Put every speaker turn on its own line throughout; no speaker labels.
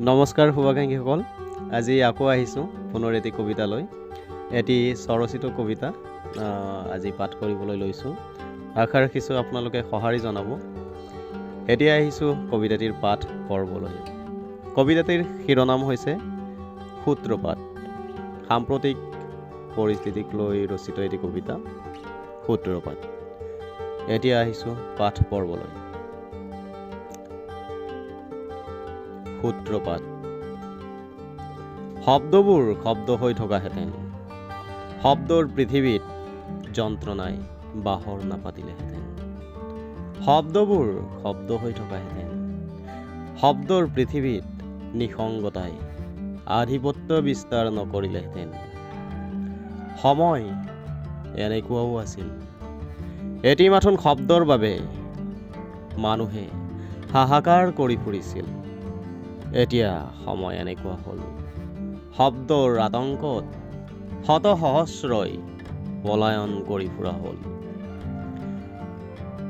নমস্কাৰ শুভাকাংক্ষীসকল আজি আকৌ আহিছোঁ পুনৰ এটি কবিতালৈ। এটি স্বৰচিত কবিতা আজি পাঠ কৰিবলৈ লৈছোঁ। আশা ৰাখিছোঁ আপোনালোকে সঁহাৰি জনাব। এতিয়া আহিছোঁ কবিতাটিৰ পাঠ পৰ্বলৈ। কবিতাটিৰ শিৰোনাম হৈছে সূত্ৰপাত। সাম্প্ৰতিক পৰিস্থিতিক লৈ ৰচিত এটি কবিতা, সূত্ৰপাত। এতিয়া আহিছোঁ পাঠ পৰ্বলৈ। সূত্ৰপাত শব্দবোৰ শব্দ হৈ থকাহেঁতেন শব্দৰ পৃথিৱীত যন্ত্ৰণাই বাহৰ নাপাতিলেহেঁতেন। শব্দবোৰ শব্দ হৈ থকাহেঁতেন। শব্দৰ পৃথিৱীত নিসংগতাই আধিপত্য বিস্তাৰ নকৰিলেহেঁতেন। সময় এনেকুৱাও আছিল। এটি মাথোন শব্দৰ বাবে মানুহে হাহাকাৰ কৰি ফুৰিছিল। এতিয়া সময় এনেকুৱা হ'ল। শব্দৰ আতংকত শত সহস্ৰই পলায়ন কৰি ফুৰা হ'ল।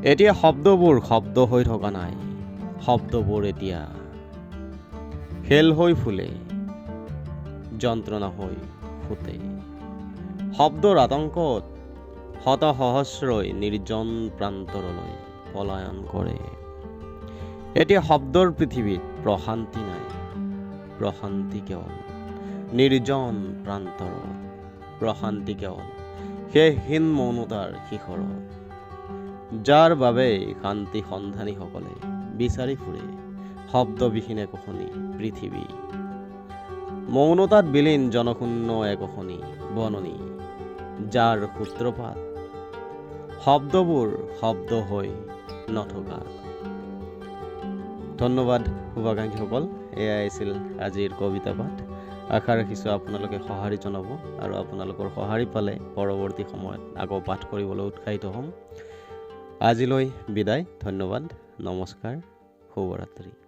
এতিয়া শব্দবোৰ শব্দ হৈ থকা নাই। শব্দবোৰ এতিয়া খেল হৈ ফুলে, যন্ত্ৰণা হৈ ফুটে। শব্দৰ আতংকত শত সহস্ৰই নিৰ্জন প্ৰান্তৰলৈ পলায়ন কৰে। এতিয়া শব্দৰ পৃথিৱীত প্ৰশান্তি নাই। প্ৰশান্তি কেৱল নিৰ্জন প্ৰান্তৰত প্ৰশান্তি কেৱল শেষহীন মৌনতাৰ শিখৰত যাৰ বাবে শান্তি সন্ধানীসকলে বিচাৰি ফুৰে, শব্দবিহীন একোখনি পৃথিৱী। মৌনতাত বিলীন জনশূন্য একোখনি বননি, যাৰ সূত্ৰপাত শব্দবোৰ শব্দ হৈ নথকা। ধন্যবাদ শুভাকাংক্ষীসকল এয়াই আছিল আজিৰ কবিতা পাঠ। আশা ৰাখিছোঁ আপোনালোকে সঁহাৰি জনাব আৰু আপোনালোকৰ সঁহাৰি পালে পৰৱৰ্তী সময়ত আকৌ পাঠ কৰিবলৈ উৎসাহিত হ'ম। আজিলৈ বিদায়, ধন্যবাদ, নমস্কাৰ, শুভৰাত্ৰি।